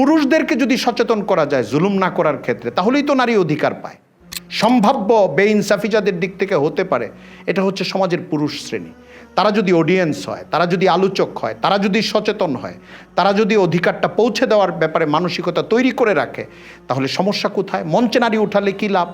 পুরুষদেরকে যদি সচেতন করা যায়, জুলুম না করার ক্ষেত্রে, তাহলেই তো নারী অধিকার পায়। সম্ভাব্য বেইনসাফি যাদের দিক থেকে হতে পারে, এটা হচ্ছে সমাজের পুরুষ শ্রেণি। তারা যদি অডিয়েন্স হয়, তারা যদি আলোচক হয়, তারা যদি সচেতন হয়, তারা যদি অধিকারটা পৌঁছে দেওয়ার ব্যাপারে মানসিকতা তৈরি করে রাখে, তাহলে সমস্যা কোথায়? মঞ্চে নারী উঠালে কী লাভ?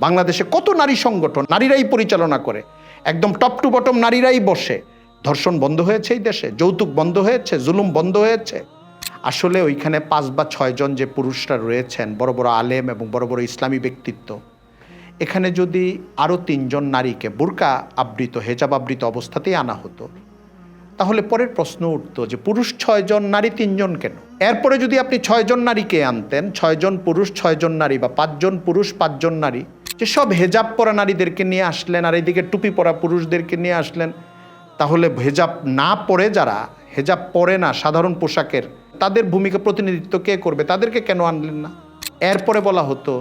বাংলাদেশে কত নারী সংগঠন নারীরাই পরিচালনা করে? একদম টপ টু বটম নারীরাই বসে। ধর্ষণ বন্ধ হয়েছে এই দেশে, যৌতুক বন্ধ হয়েছে, জুলুম বন্ধ হয়েছে। আসলে ওইখানে পাঁচ বা ছয়জন যে পুরুষরা রয়েছেন, বড় বড় আলেম এবং বড় বড় ইসলামী ব্যক্তিত্ব, এখানে যদি আরও তিনজন নারীকে বোরকা আবৃত, হেজাব আবৃত অবস্থাতেই আনা হতো, তাহলে পরের প্রশ্ন উঠতো যে পুরুষ ছয়জন নারী তিনজন কেন? এরপরে যদি আপনি ছয়জন নারীকে আনতেন ছয়জন পুরুষ ছয়জন নারী বা পাঁচজন পুরুষ পাঁচজন নারী, যে সব হেজাব পরা নারীদেরকে নিয়ে আসলেন, আর এইদিকে টুপি পরা পুরুষদেরকে নিয়ে আসলেন, তাহলে হেজাব না পরে যারা, হেজাব পরে না, সাধারণ পোশাকের তাদের ভূমিকা প্রতিনিধিত্ব কে করবে? তাদেরকে কেন আনলেন না? এরপরে বলা হতো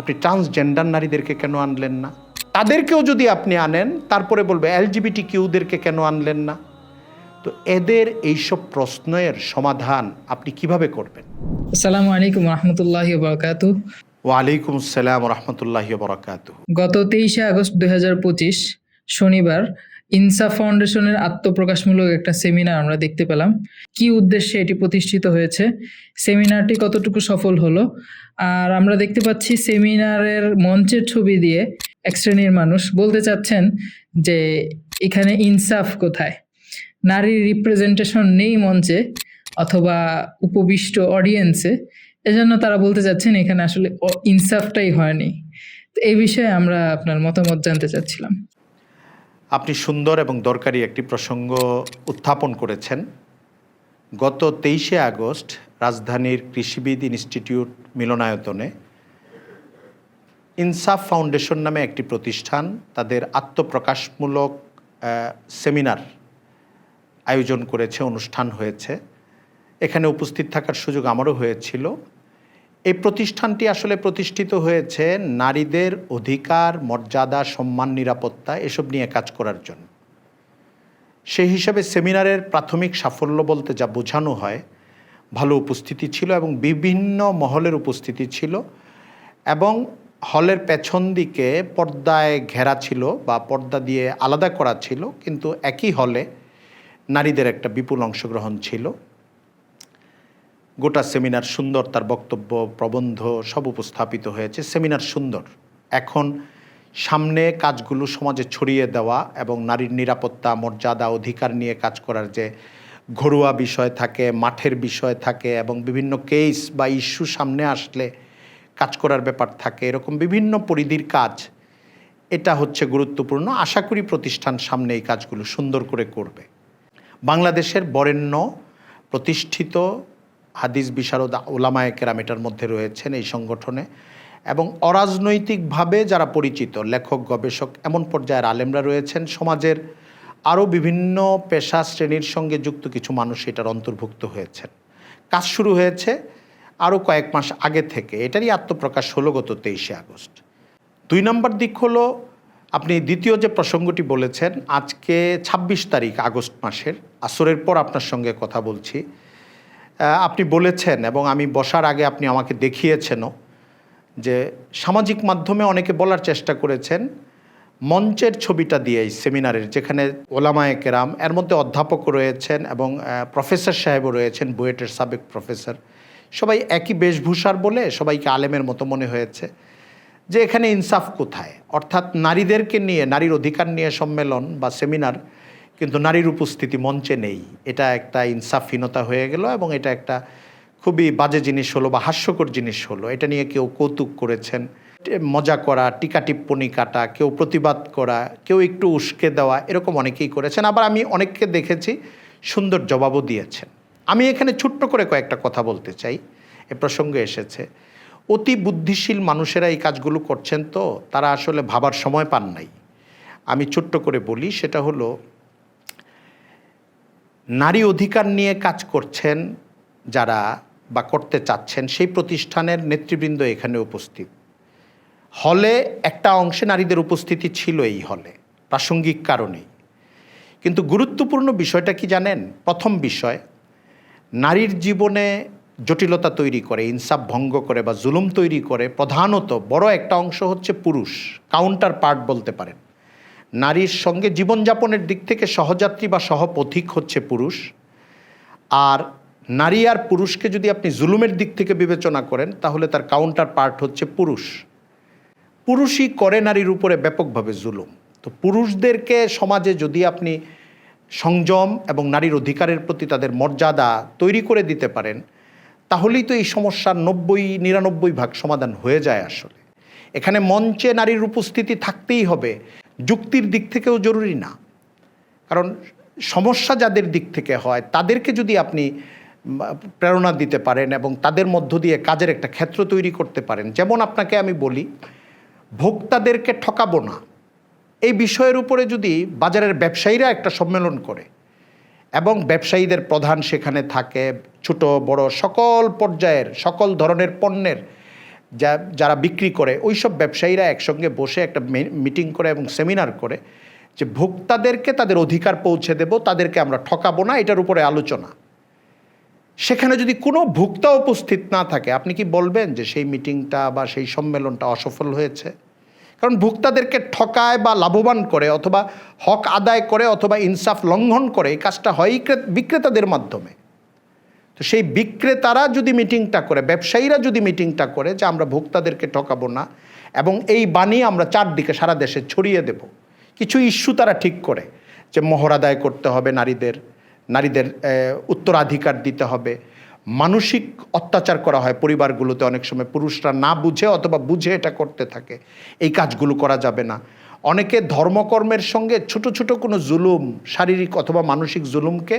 আপনি ট্রান্সজেন্ডার নারীদেরকে কেন আনলেন না? তাদেরকেও যদি আপনি আনেন তারপরে বলবে এলজিবিটি কিউদেরকে কেন আনলেন না? তো এদের এইসব প্রশ্নের সমাধান আপনি কীভাবে করবেন? আসসালামু আলাইকুম রহমতুল্লাহ বারকাতু। ওয়ালাইকুম আসসালাম রহমতুল্লাহ বরকাত। গত তেইশে আগস্ট দুই হাজার পঁচিশ শনিবার ইনসাফ ফাউন্ডেশনের আত্মপ্রকাশমূলক একটা সেমিনার আমরা দেখতে পেলাম। কি উদ্দেশ্যে এটি প্রতিষ্ঠিত হয়েছে? সেমিনারটি কতটুকু সফল হলো? আর আমরা দেখতে পাচ্ছি সেমিনারের মঞ্চের ছবি দিয়ে এক শ্রেণির মানুষ বলতে চাচ্ছেন যে এখানে ইনসাফ কোথায়? নারীর রিপ্রেজেন্টেশন নেই মঞ্চে অথবা উপবিষ্ট অডিয়েন্সে এজন্য তারা বলতে চাচ্ছেন এখানে আসলে ইনসাফটাই হয়নি। তো এই বিষয়ে আমরা আপনার মতামত জানতে চাচ্ছিলাম। আপনি সুন্দর এবং দরকারি একটি প্রসঙ্গ উত্থাপন করেছেন। গত তেইশে আগস্ট রাজধানীর কৃষিবিদ ইনস্টিটিউট মিলনায়তনে ইনসাফ ফাউন্ডেশন নামে একটি প্রতিষ্ঠান তাদের আত্মপ্রকাশমূলক সেমিনার আয়োজন করেছে, অনুষ্ঠান হয়েছে। এখানে উপস্থিত থাকার সুযোগ আমারও হয়েছিল। এই প্রতিষ্ঠানটি আসলে প্রতিষ্ঠিত হয়েছে নারীদের অধিকার, মর্যাদা, সম্মান, নিরাপত্তা এসব নিয়ে কাজ করার জন্য। সেই হিসাবে সেমিনারের প্রাথমিক সাফল্য বলতে যা বোঝানো হয়, ভালো উপস্থিতি ছিল এবং বিভিন্ন মহলের উপস্থিতি ছিল এবং হলের পেছন দিকে পর্দায় ঘেরা ছিল বা পর্দা দিয়ে আলাদা করা ছিল, কিন্তু একই হলে নারীদের একটা বিপুল অংশগ্রহণ ছিল। গোটা সেমিনার সুন্দর, তার বক্তব্য, প্রবন্ধ সব উপস্থাপিত হয়েছে। সেমিনার সুন্দর। এখন সামনে কাজগুলো সমাজে ছড়িয়ে দেওয়া এবং নারীর নিরাপত্তা, মর্যাদা, অধিকার নিয়ে কাজ করার যে ঘরোয়া বিষয় থাকে, মাঠের বিষয় থাকে এবং বিভিন্ন কেস বা ইস্যু সামনে আসলে কাজ করার ব্যাপার থাকে, এরকম বিভিন্ন পরিধির কাজ, এটা হচ্ছে গুরুত্বপূর্ণ। আশা করি প্রতিষ্ঠান সামনে এই কাজগুলো সুন্দর করে করবে। বাংলাদেশের বরেণ্য প্রতিষ্ঠিত হাদিস বিশারদ ওলামায়ে কেরাম এটার মধ্যে রয়েছেন এই সংগঠনে। এবং অরাজনৈতিকভাবে যারা পরিচিত, লেখক, গবেষক, এমন পর্যায়ের আলেমরা রয়েছেন, সমাজের আরও বিভিন্ন পেশা শ্রেণির সঙ্গে যুক্ত কিছু মানুষ এটার অন্তর্ভুক্ত হয়েছেন। কাজ শুরু হয়েছে আরও কয়েক মাস আগে থেকে। এটারই আত্মপ্রকাশ হলো গত তেইশে আগস্ট। দুই নম্বর দিক হলো, আপনি দ্বিতীয় যে প্রসঙ্গটি বলেছেন, আজকে ২৬ তারিখ আগস্ট মাসের। আসরের পর আপনার সঙ্গে কথা বলছি। আপনি বলেছেন এবং আমি বসার আগে আপনি আমাকে দেখিয়েছেনও যে সামাজিক মাধ্যমে অনেকে বলার চেষ্টা করেছেন, মঞ্চের ছবিটা দিয়ে এই সেমিনারের, যেখানে ওলামায়ে কেরাম, এর মধ্যে অধ্যাপক রয়েছেন এবং প্রফেসর সাহেবও রয়েছেন, বুয়েটের সাবেক প্রফেসর। সবাই একই বেশভূষার বলে সবাইকে আলেমের মতো মনে হয়েছে যে এখানে ইনসাফ কোথায়? অর্থাৎ নারীদেরকে নিয়ে, নারীর অধিকার নিয়ে সম্মেলন বা সেমিনার কিন্তু নারীর উপস্থিতি মঞ্চে নেই। এটা একটা ইনসাফহীনতা হয়ে গেল এবং এটা একটা খুবই বাজে জিনিস হলো বা হাস্যকর জিনিস হলো। এটা নিয়ে কেউ কৌতুক করেছেন। মজা করা, টিকা টিপ্পনি কাটা, কেউ প্রতিবাদ করা, কেউ একটু উস্কে দেওয়া, এরকম অনেকেই করেছেন। আবার আমি অনেককে দেখেছি সুন্দর জবাবও দিয়েছেন। আমি এখানে ছোট্ট করে কয়েকটা কথা বলতে চাই। এ প্রসঙ্গে এসেছে, অতি বুদ্ধিশীল মানুষেরা এই কাজগুলো করছেন তো, তারা আসলে ভাবার সময় পান নাই। আমি ছোট্ট করে বলি, সেটা হলো নারী অধিকার নিয়ে কাজ করছেন যারা বা করতে চাচ্ছেন সেই প্রতিষ্ঠানের নেতৃবৃন্দ এখানে উপস্থিত। হলে একটা অংশে নারীদের উপস্থিতি ছিল এই হলে, প্রাসঙ্গিক কারণেই। কিন্তু গুরুত্বপূর্ণ বিষয়টা কি জানেন? প্রথম বিষয়, নারীর জীবনে জটিলতা তৈরি করে, ইনসাফ ভঙ্গ করে বা জুলুম তৈরি করে প্রধানত বড় একটা অংশ হচ্ছে পুরুষ কাউন্টার পার্ট বলতে পারেন। নারীর সঙ্গে জীবনযাপনের দিক থেকে সহযাত্রী বা সহপথিক হচ্ছে পুরুষ। আর নারী আর পুরুষকে যদি আপনি জুলুমের দিক থেকে বিবেচনা করেন, তাহলে তার কাউন্টার পার্ট হচ্ছে পুরুষ। পুরুষই করে নারীর উপরে ব্যাপকভাবে জুলুম। তো পুরুষদেরকে সমাজে যদি আপনি সংযম এবং নারীর অধিকারের প্রতি তাদের মর্যাদা তৈরি করে দিতে পারেন, তাহলেই তো এই সমস্যার নব্বই, নিরানব্বই ভাগ সমাধান হয়ে যায় আসলে। এখানে মঞ্চে নারীর উপস্থিতি থাকতেই হবে। যুক্তির দিক থেকেও জরুরি না। কারণ সমস্যা যাদের দিক থেকে হয়, তাদেরকে যদি আপনি প্রেরণা দিতে পারেন এবং তাদের মধ্য দিয়ে কাজের একটা ক্ষেত্র তৈরি করতে পারেন, যেমন আপনাকে আমি বলি, ভোক্তাদেরকে ঠকাবো না। এই বিষয়ের উপরে যদি বাজারের ব্যবসায়ীরা একটা সম্মেলন করে এবং ব্যবসায়ীদের প্রধান সেখানে থাকে, ছোট, বড়, সকল পর্যায়ের, সকল ধরনের পণ্যের যা, যারা বিক্রি করে ওই সব ব্যবসায়ীরা একসঙ্গে বসে একটা মিটিং করে এবং সেমিনার করে যে ভোক্তাদেরকে তাদের অধিকার পৌঁছে দেব, তাদেরকে আমরা ঠকাবো না, এটার উপরে আলোচনা। সেখানে যদি কোনো ভোক্তা উপস্থিত না থাকে, আপনি কি বলবেন যে সেই মিটিংটা বা সেই সম্মেলনটা অসফল হয়েছে? কারণ ভোক্তাদেরকে ঠকায় বা লাভবান করে অথবা হক আদায় করে অথবা ইনসাফ লঙ্ঘন করে, এই কাজটা হয় বিক্রেতাদের মাধ্যমে। তো সেই বিক্রেতারা যদি মিটিংটা করে, ব্যবসায়ীরা যদি মিটিংটা করে যে আমরা ভোক্তাদেরকে ঠকাবো না এবং এই বাণী আমরা চারদিকে সারা দেশে ছড়িয়ে দেব, কিছু ইস্যু তারা ঠিক করে যে মোহর আদায় করতে হবে নারীদের নারীদের উত্তরাধিকার দিতে হবে। মানসিক অত্যাচার করা হয় পরিবারগুলোতে অনেক সময়, পুরুষরা না বুঝে অথবা বুঝে এটা করতে থাকে, এই কাজগুলো করা যাবে না। অনেকে ধর্মকর্মের সঙ্গে ছোট ছোট কোনো জুলুম, শারীরিক অথবা মানসিক জুলুমকে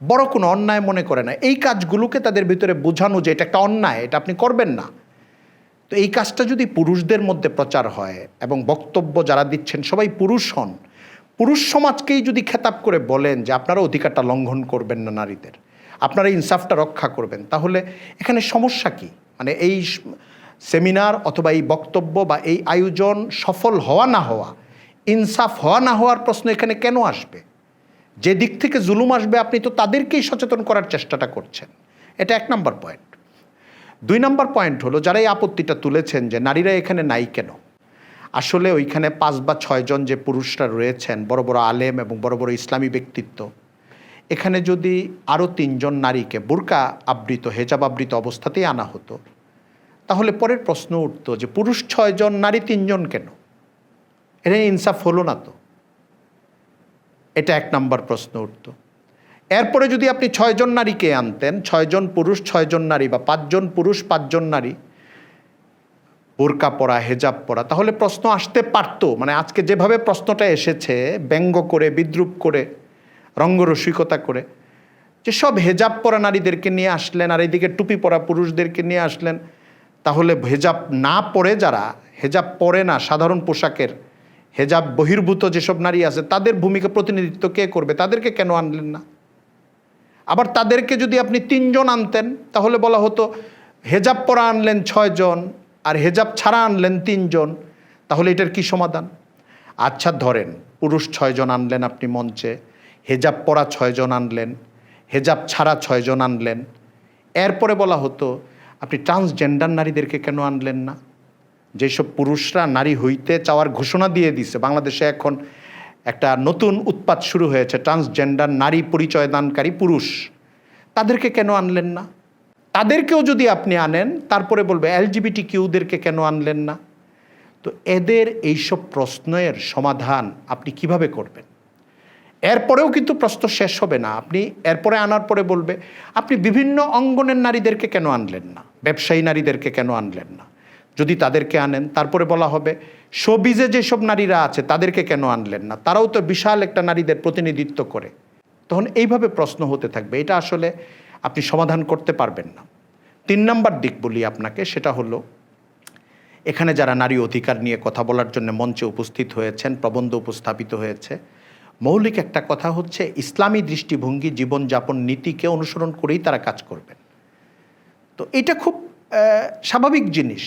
বড় কোনো অন্যায় মনে করে না। এই কাজগুলোকে তাদের ভিতরে বোঝানো যে এটা একটা অন্যায়, এটা আপনি করবেন না। তো এই কাজটা যদি পুরুষদের মধ্যে প্রচার হয় এবং বক্তব্য যারা দিচ্ছেন সবাই পুরুষ হন, পুরুষ সমাজকেই যদি খেতাব করে বলেন যে আপনারা অধিকারটা লঙ্ঘন করবেন না নারীদের, আপনারা ইনসাফটা রক্ষা করবেন, তাহলে এখানে সমস্যা কি? মানে এই সেমিনার অথবা এই বক্তব্য বা এই আয়োজন সফল হওয়া না হওয়া, ইনসাফ হওয়া না হওয়ার প্রশ্ন এখানে কেন আসবে? যে দিক থেকে জুলুম আসবে, আপনি তো তাদেরকেই সচেতন করার চেষ্টাটা করছেন। এটা এক নম্বর পয়েন্ট। দুই নম্বর পয়েন্ট হলো, যারা এই আপত্তিটা তুলেছেন যে নারীরা এখানে নাই কেন? আসলে ওইখানে পাঁচ বা ছয়জন যে পুরুষরা রয়েছেন, বড় বড় আলেম এবং বড় বড় ইসলামী ব্যক্তিত্ব, এখানে যদি আরও তিনজন নারীকে বোরকা আবৃত, হেজাব আবৃত অবস্থাতেই আনা হতো, তাহলে পরের প্রশ্ন উঠতো যে পুরুষ ছয়জন নারী তিনজন কেন? এটা ইনসাফ হলো না তো। এটা এক নম্বর প্রশ্ন উঠতো। এরপরে যদি আপনি ছয়জন নারীকে আনতেন, ছয়জন পুরুষ, ছয়জন নারী বা পাঁচজন পুরুষ, পাঁচজন নারী, বোরকা পরা, হেজাব পরা, তাহলে প্রশ্ন আসতে পারতো। মানে আজকে যেভাবে প্রশ্নটা এসেছে, ব্যঙ্গ করে, বিদ্রুপ করে, রঙ্গরসিকতা করে, যে সব হেজাব পরা নারীদেরকে নিয়ে আসলেন, আর এদিকে টুপি পরা পুরুষদেরকে নিয়ে আসলেন, তাহলে হেজাব না পরে যারা, হেজাব পরে না, সাধারণ পোশাকের হেজাব বহির্ভূত যেসব নারী আছে, তাদের ভূমিকা প্রতিনিধিত্ব কে করবে? তাদেরকে কেন আনলেন না? আবার তাদেরকে যদি আপনি তিনজন আনতেন, তাহলে বলা হতো, হেজাব পরা আনলেন ছয়জন, আর হেজাব ছাড়া আনলেন তিনজন, তাহলে এটার কি সমাধান? আচ্ছা ধরেন, পুরুষ ছয়জন আনলেন আপনি মঞ্চে, হেজাব পরা ছয়জন আনলেন, হেজাব ছাড়া ছয়জন আনলেন। এরপরে বলা হতো, আপনি ট্রান্সজেন্ডার নারীদেরকে কেন আনলেন না? যেসব পুরুষরা নারী হইতে চাওয়ার ঘোষণা দিয়ে দিছে, বাংলাদেশে এখন একটা নতুন উৎপাত শুরু হয়েছে ট্রান্সজেন্ডার নারী পরিচয় দানকারী পুরুষ। তাদেরকে কেন আনলেন না? তাদেরকেও যদি আপনি আনেন, তারপরে বলবে এলজিবিটি কিউদেরকে কেন আনলেন না? তো এদের এইসব প্রশ্নের সমাধান আপনি কীভাবে করবেন? এরপরেও কিন্তু প্রশ্ন শেষ হবে না। আপনি এরপরে আনার পরে বলবে, আপনি বিভিন্ন অঙ্গনের নারীদেরকে কেন আনলেন না? ব্যবসায়ী নারীদেরকে কেন আনলেন না? যদি তাদেরকে আনেন, তারপরে বলা হবে, শোবিজে যেসব নারীরা আছে, তাদেরকে কেন আনলেন না? তারাও তো বিশাল একটা নারীদের প্রতিনিধিত্ব করে। তখন এইভাবে প্রশ্ন হতে থাকবে, এটা আসলে আপনি সমাধান করতে পারবেন না। তিন নম্বর দিক বলি আপনাকে, সেটা হলো, এখানে যারা নারী অধিকার নিয়ে কথা বলার জন্য মঞ্চে উপস্থিত হয়েছেন, প্রবন্ধ উপস্থাপিত হয়েছে, মৌলিক একটা কথা হচ্ছে, ইসলামী দৃষ্টিভঙ্গি, জীবনযাপন নীতিকে অনুসরণ করেই তারা কাজ করবেন। তো এটা খুব স্বাভাবিক জিনিস।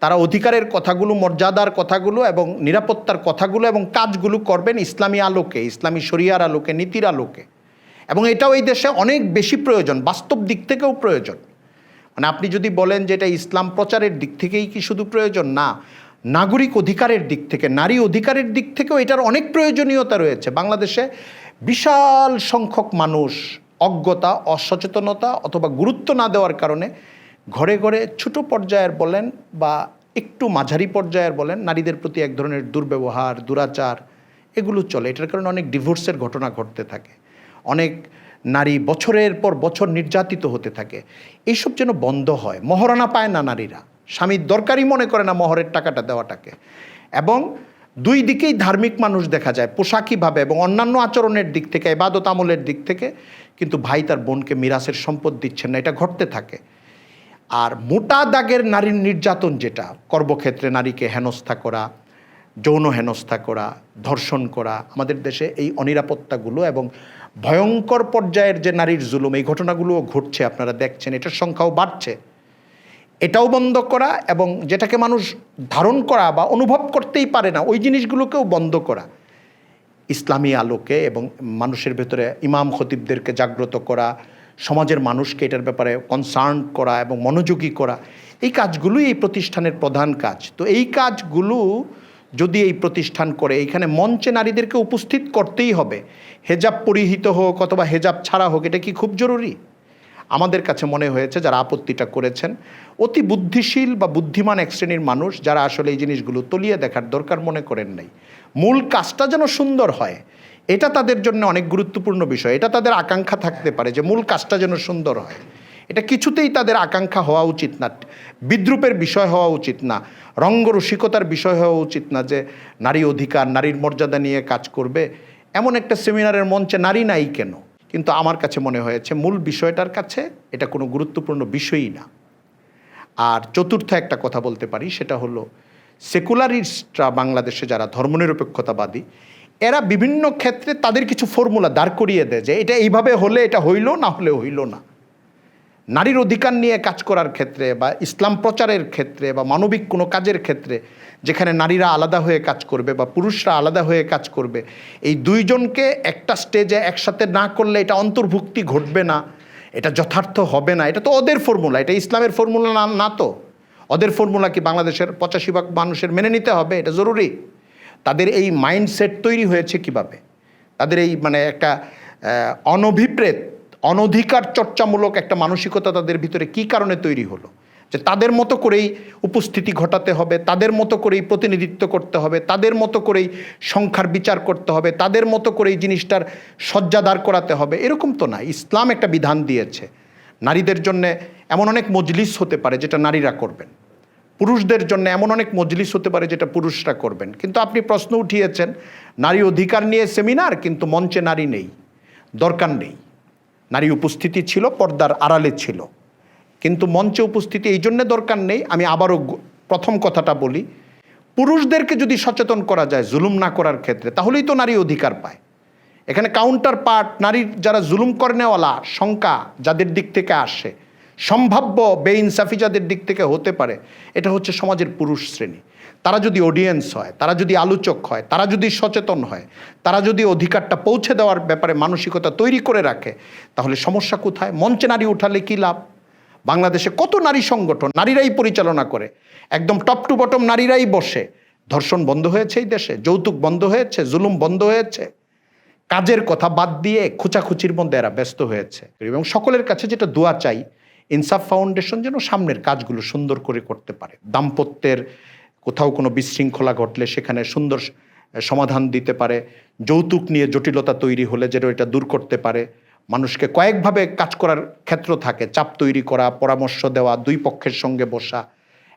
তারা অধিকারের কথাগুলো, মর্যাদার কথাগুলো এবং নিরাপত্তার কথাগুলো এবং কাজগুলো করবেন ইসলামী আলোকে, ইসলামী শরিয়ার আলোকে, নীতির আলোকে। এবং এটাও এই দেশে অনেক বেশি প্রয়োজন, বাস্তব দিক থেকেও প্রয়োজন। মানে আপনি যদি বলেন যে এটা ইসলাম প্রচারের দিক থেকেই কি শুধু প্রয়োজন? না, নাগরিক অধিকারের দিক থেকে, নারী অধিকারের দিক থেকেও এটার অনেক প্রয়োজনীয়তা রয়েছে। বাংলাদেশে বিশাল সংখ্যক মানুষ অজ্ঞতা, অসচেতনতা অথবা গুরুত্ব না দেওয়ার কারণে ঘরে ঘরে ছোট পর্যায়ের বলেন বা একটু মাঝারি পর্যায়ের বলেন, নারীদের প্রতি এক ধরনের দুর্ব্যবহার, দুরাচার, এগুলো চলে। এটার কারণে অনেক ডিভোর্সের ঘটনা ঘটতে থাকে। অনেক নারী বছরের পর বছর নির্যাতিত হতে থাকে। এইসব যেন বন্ধ হয়। মহারণা পায় না নারীরা। স্বামীর দরকারই মনে করে না মহরের টাকাটা দেওয়াটাকে। এবং দুই দিকেই ধার্মিক মানুষ দেখা যায়, পোশাকিভাবে এবং অন্যান্য আচরণের দিক থেকে এবাদত আমলের দিক থেকে। কিন্তু ভাই তার বোনকে মিরাসের সম্পদ দিচ্ছেন না। এটা ঘটতে থাকে। আর মোটা দাগের নারীর নির্যাতন যেটা, কর্মক্ষেত্রে নারীকে হেনস্থা করা, যৌন হেনস্থা করা, ধর্ষণ করা, আমাদের দেশে এই অনিরাপত্তাগুলো এবং ভয়ঙ্কর পর্যায়ের যে নারীর জুলুম, এই ঘটনাগুলোও ঘটছে, আপনারা দেখছেন, এটার সংখ্যাও বাড়ছে। এটাও বন্ধ করা এবং যেটাকে মানুষ ধারণ করা বা অনুভব করতেই পারে না, ওই জিনিসগুলোকেও বন্ধ করা। ইসলামী আলোকে এবং মানুষের ভেতরে ইমাম খতিবদেরকে জাগ্রত করা সমাজের মানুষকে এটার ব্যাপারে কনসার্ন করা এবং মনোযোগী করা, এই কাজগুলোই এই প্রতিষ্ঠানের প্রধান কাজ। তো এই কাজগুলো যদি এই প্রতিষ্ঠান করে এইখানে মঞ্চে নারীদেরকে উপস্থিত করতেই হবে। হেজাব পরিহিত হোক অথবা হেজাব ছাড়া হোক, এটা কি খুব জরুরি? আমাদের কাছে মনে হয়েছে যারা আপত্তিটা করেছেন, অতি বুদ্ধিশীল বা বুদ্ধিমান এক শ্রেণির মানুষ যারা আসলে এই জিনিসগুলো তলিয়ে দেখার দরকার মনে করেন নাই। মূল কাজটা যেন সুন্দর হয়। এটা তাদের জন্য অনেক গুরুত্বপূর্ণ বিষয়। এটা তাদের আকাঙ্ক্ষা থাকতে পারে যে মূল কাজটা যেন সুন্দর হয়। এটা কিছুতেই তাদের আকাঙ্ক্ষা হওয়া উচিত না। বিদ্রুপের বিষয় হওয়া উচিত না। রঙ্গরসিকতার বিষয় হওয়া উচিত না যে নারী অধিকার, নারীর মর্যাদা নিয়ে কাজ করবে। এমন একটা সেমিনারের মঞ্চে নারী নাই কেন? কিন্তু আমার কাছে মনে হয়েছে মূল বিষয়টার কাছে এটা কোনো গুরুত্বপূর্ণ বিষয়ই না। আর চতুর্থ একটা কথা বলতে পারি, সেটা হলো সেকুলারিস্টরা বাংলাদেশে যারা ধর্মনিরপেক্ষতাবাদী এরা বিভিন্ন ক্ষেত্রে তাদের কিছু ফর্মুলা দাঁড় করিয়ে দেয় যে এটা এইভাবে হলে এটা হইল, না হলে হইল না। নারীর অধিকার নিয়ে কাজ করার ক্ষেত্রে বা ইসলাম প্রচারের ক্ষেত্রে বা মানবিক কোনো কাজের ক্ষেত্রে যেখানে নারীরা আলাদা হয়ে কাজ করবে বা পুরুষরা আলাদা হয়ে কাজ করবে, এই দুইজনকে একটা স্টেজে একসাথে না করলে এটা অন্তর্ভুক্তি ঘটবে না, এটা যথার্থ হবে না। এটা তো ওদের ফর্মুলা, এটা ইসলামের ফর্মুলা না তো। ওদের ফর্মুলা কি বাংলাদেশের পঁচাশি ভাগ মানুষের মেনে নিতে হবে? এটা জরুরি। তাদের এই মাইন্ডসেট তৈরি হয়েছে কীভাবে? তাদের এই মানে একটা অনভিপ্রেত, অনধিকার চর্চামূলক একটা মানসিকতা তাদের ভিতরে কি কারণে তৈরি হলো? যে তাদের মতো করেই উপস্থিতি ঘটাতে হবে, তাদের মতো করেই প্রতিনিধিত্ব করতে হবে, তাদের মতো করেই সংখ্যার বিচার করতে হবে, তাদের মতো করেই জিনিসটার সজ্জাদার করাতে হবে, এরকম তো না। ইসলাম একটা বিধান দিয়েছে। নারীদের জন্য এমন অনেক মজলিস হতে পারে যেটা নারীরা করবেন। পুরুষদের জন্য এমন অনেক মজলিস হতে পারে যেটা পুরুষরা করবেন। কিন্তু আপনি প্রশ্ন উঠিয়েছেন, নারী অধিকার নিয়ে সেমিনার, কিন্তু মঞ্চে নারী নেই, দরকার নেই। নারী উপস্থিতি ছিল, পর্দার আড়ালে ছিল। কিন্তু মঞ্চে উপস্থিতি এই জন্যে দরকার নেই, আমি আবারও প্রথম কথাটা বলি, পুরুষদেরকে যদি সচেতন করা যায়, জুলুম না করার ক্ষেত্রে, তাহলেই তো নারী অধিকার পায়। এখানে কাউন্টার পার্ট নারীর যারা জুলুম করেনেওয়ালা, শঙ্কা যাদের দিক থেকে আসে সম্ভাব্য বেইনসাফি যাদের দিক থেকে হতে পারে। এটা হচ্ছে সমাজের পুরুষ শ্রেণি। তারা যদি অডিয়েন্স হয়, তারা যদি আলোচক হয়, তারা যদি সচেতন হয়, তারা যদি অধিকারটা পৌঁছে দেওয়ার ব্যাপারে মানসিকতা তৈরি করে রাখে, তাহলে সমস্যা কোথায়? মঞ্চে নারী উঠালে কী লাভ? বাংলাদেশে কত নারী সংগঠন নারীরাই পরিচালনা করে? একদম টপ টু বটম নারীরাই বসে। ধর্ষণ বন্ধ হয়েছে এই দেশে, যৌতুক বন্ধ হয়েছে, জুলুম বন্ধ হয়েছে। কাজের কথা বাদ দিয়ে খুচাখুচির মধ্যে এরা ব্যস্ত হয়েছে। এবং সকলের কাছে যেটা দোয়া চাই ইনসাফ ফাউন্ডেশন যেন সামনের কাজগুলো সুন্দর করে করতে পারে। দাম্পত্যের কোথাও কোনো বিশৃঙ্খলা ঘটলে সেখানে সুন্দর সমাধান দিতে পারে। যৌতুক নিয়ে জটিলতা তৈরি হলে যেন এটা দূর করতে পারে। মানুষকে কয়েকভাবে কাজ করার ক্ষেত্র থাকে। চাপ তৈরি করা, পরামর্শ দেওয়া, দুই পক্ষের সঙ্গে বসা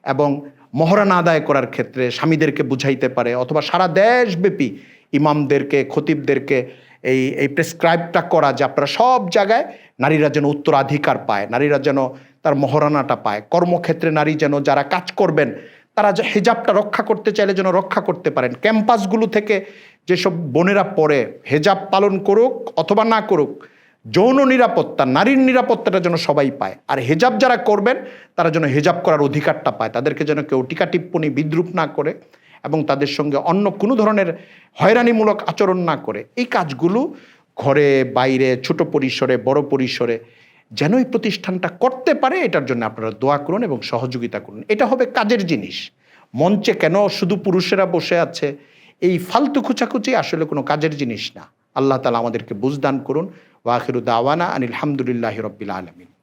এবং মহরানা আদায় করার ক্ষেত্রে স্বামীদেরকে বুঝাইতে পারে অথবা সারা দেশব্যাপী ইমামদেরকে, খতিবদেরকে এই এই প্রেসক্রাইবটা করা যে আপনারা সব জায়গায় নারীরা যেন উত্তরাধিকার পায়, নারীরা যেন তার মহারানাটা পায়। কর্মক্ষেত্রে নারী যেন যারা কাজ করবেন, তারা যে হেজাবটা রক্ষা করতে চাইলে যেন রক্ষা করতে পারেন। ক্যাম্পাসগুলো থেকে যেসব বোনেরা পড়ে, হেজাব পালন করুক অথবা না করুক, যৌন নিরাপত্তা, নারীর নিরাপত্তাটা যেন সবাই পায়। আর হেজাব যারা করবেন, তারা যেন হেজাব করার অধিকারটা পায়। তাদেরকে যেন কেউ টিকা টিপ্পণী বিদ্রুপ না করে। এবং তাদের সঙ্গে অন্য কোনো ধরনের হয়রানিমূলক আচরণ না করে। এই কাজগুলো ঘরে, বাইরে, ছোট পরিসরে, বড় পরিসরে যেন এই প্রতিষ্ঠানটা করতে পারে, এটার জন্য আপনারা দোয়া করুন এবং সহযোগিতা করুন। এটা হবে কাজের জিনিস। মঞ্চে কেন শুধু পুরুষেরা বসে আছে? এই ফালতু খুচাখুচি আসলে কোনো কাজের জিনিস না। আল্লাহ তালা আমাদেরকে বুঝদান করুন। ওয়াখিরু দাওয়ানা আনিল হামদুলিল্লাহ রব্বিল আলমিন।